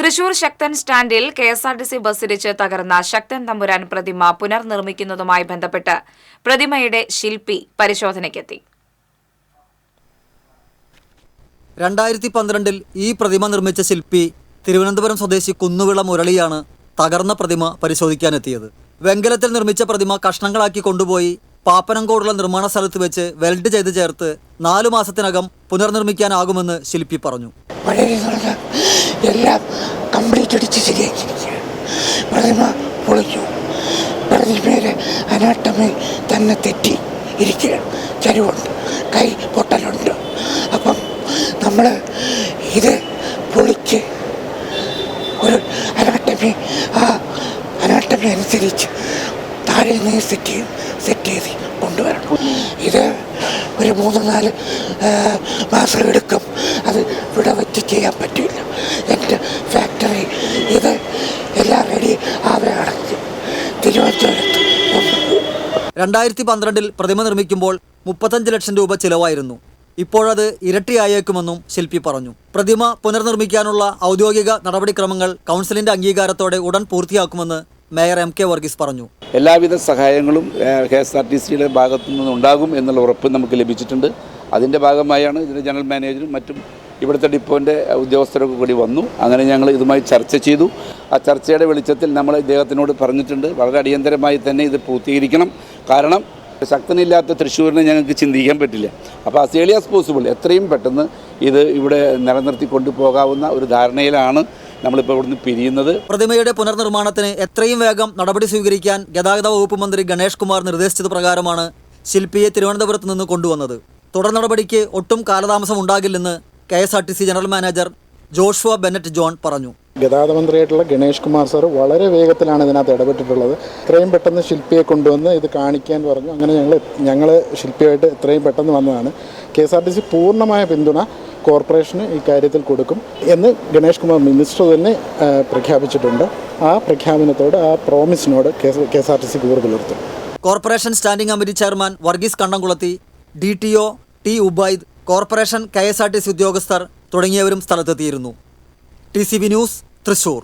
തൃശൂർ ശക്തൻ സ്റ്റാൻഡിൽ K S R T C ബസ്സിടിച്ച് തകർന്ന ശക്തൻ തമ്പുരാൻ പ്രതിമ പുനർനിർമ്മിക്കുന്നതുമായി ബന്ധപ്പെട്ട് പ്രതിമയുടെ ശില്പി പരിശോധനയ്ക്കെത്തി. രണ്ടായിരത്തി പന്ത്രണ്ടിൽ ഈ പ്രതിമ നിർമ്മിച്ച ശില്പി തിരുവനന്തപുരം സ്വദേശി കുന്നുവിള മുരളിയാണ് തകർന്ന പ്രതിമ പരിശോധിക്കാനെത്തിയത്. വെങ്കലത്തിൽ നിർമ്മിച്ച പ്രതിമ കഷ്ണങ്ങളാക്കി കൊണ്ടുപോയി പാപ്പനംകോടുള്ള നിർമ്മാണ സ്ഥലത്ത് വെച്ച് വെൽഡ് ചെയ്ത് ചേർത്ത് നാലു മാസത്തിനകം പുനർനിർമ്മിക്കാനാകുമെന്ന് ശില്പി പറഞ്ഞു. എല്ലാം കംപ്ലീറ്റ് അടിച്ച് ശരിയാക്കിയിരിക്കുകയാണ്. പ്രതിമ പൊളിഞ്ഞു പ്രതിമയുടെ അനാട്ടമി തന്നെ തെറ്റി ഇരിക്കുകയാണ്. ചരിവുണ്ട്. കൈ പൊട്ടലുണ്ട്. അപ്പം നമ്മൾ ഇത് പൊളിച്ച് ഒരു അനാട്ടമി ആ അനാട്ടമി അനുസരിച്ച് താഴെ നിന്ന് സെറ്റ് ചെയ്ത് സെറ്റ് ചെയ്ത് മൂന്ന് നാല് മാസം എടുക്കും. അത് ഇവിടെ വെച്ച് ചെയ്യാൻ പറ്റില്ല. എന്റെ ഫാക്ടറി ഇത് എല്ലാം റെഡി ആവുകയാണെങ്കിൽ തിരുവനന്തപുരത്ത് കൊണ്ടുപോകും രണ്ടായിരത്തി പന്ത്രണ്ടിൽ പ്രതിമ നിർമ്മിക്കുമ്പോൾ മുപ്പത്തഞ്ച് ലക്ഷം രൂപ ചിലവായിരുന്നു. ഇപ്പോഴത് ഇരട്ടിയായേക്കുമെന്നും ശില്പി പറഞ്ഞു. പ്രതിമ പുനർനിർമ്മിക്കാനുള്ള ഔദ്യോഗിക നടപടിക്രമങ്ങൾ കൗൺസിലിന്റെ അംഗീകാരത്തോടെ ഉടൻ പൂർത്തിയാക്കുമെന്ന് മേയർ എം കെ വർഗീസ് പറഞ്ഞു. എല്ലാവിധ സഹായങ്ങളും കെ എസ് ആർ ടി സിയുടെ ഭാഗത്തു നിന്നുണ്ടാകും എന്നുള്ള ഉറപ്പ് നമുക്ക് ലഭിച്ചിട്ടുണ്ട്. അതിന്റെ ഭാഗമായാണ് ഇതിന്റെ ജനറൽ മാനേജറും മറ്റും ഇവിടുത്തെ ഡിപ്പോന്റെ ഉദ്യോഗസ്ഥരൊക്കെ കൂടി വന്നു. അങ്ങനെ ഞങ്ങൾ ഇതുമായി ചർച്ച ചെയ്തു. ആ ചർച്ചയുടെ വെളിച്ചത്തിൽ നമ്മൾ ഇദ്ദേഹത്തിനോട് പറഞ്ഞിട്ടുണ്ട്. വളരെ അടിയന്തരമായി തന്നെ ഇത് പൂർത്തീകരിക്കണം. കാരണം ശക്തനില്ലാത്ത തൃശ്ശൂരിനെ ഞങ്ങൾക്ക് ചിന്തിക്കാൻ പറ്റില്ല. അപ്പോൾ അസേലിയാസ് പോസിബിൾ എത്രയും പെട്ടെന്ന് ഇത് ഇവിടെ നിലനിർത്തി കൊണ്ടുപോകാവുന്ന ഒരു ധാരണയിലാണ് നമ്മളിപ്പോൾ ഇവിടുന്ന് പിരിയുന്നത്. പ്രതിമയുടെ പുനർനിർമ്മാണത്തിന് എത്രയും വേഗം നടപടി സ്വീകരിക്കാൻ ഗതാഗത വകുപ്പ് മന്ത്രി ഗണേഷ് കുമാർ നിർദ്ദേശിച്ചത് പ്രകാരമാണ് ശില്പിയെ തിരുവനന്തപുരത്ത് നിന്ന് കൊണ്ടുവന്നത്. തുടർ നടപടിക്ക് ഒട്ടും കാലതാമസം ഉണ്ടാകില്ലെന്ന് K general manager Joshua Bennett John പറഞ്ഞു. ഗതാഗത മന്ത്രിയായിട്ടുള്ള ഗണേഷ് കുമാർ സാർ വളരെ വേഗത്തിലാണ് ഇതിനകത്ത് ഇടപെട്ടിട്ടുള്ളത്. എത്രയും പെട്ടെന്ന് ശില്പിയെ കൊണ്ടുവന്ന് ഇത് കാണിക്കാൻ പറഞ്ഞു. അങ്ങനെ ഞങ്ങൾ ഞങ്ങൾ ശില്പിയായിട്ട് എത്രയും പെട്ടെന്ന് വന്നതാണ്. K S R T C പൂർണമായ പിന്തുണ കോർപ്പറേഷന് ഈ കാര്യത്തിൽ കൊടുക്കും എന്ന് ഗണേഷ് കുമാർ മിനിസ്റ്റർ തന്നെ പ്രഖ്യാപിച്ചിട്ടുണ്ട്. ആ പ്രഖ്യാപനത്തോട് ആ പ്രോമിസിനോട് K S R T C കൂറ് പുലർത്തും. Corporation standing committee chairman Varghese Kannamkulathi D T O T Ubaid corporation K S R T C ഉദ്യോഗസ്ഥർ തുടങ്ങിയവരും സ്ഥലത്തെത്തിയിരുന്നു. T news Thrissur.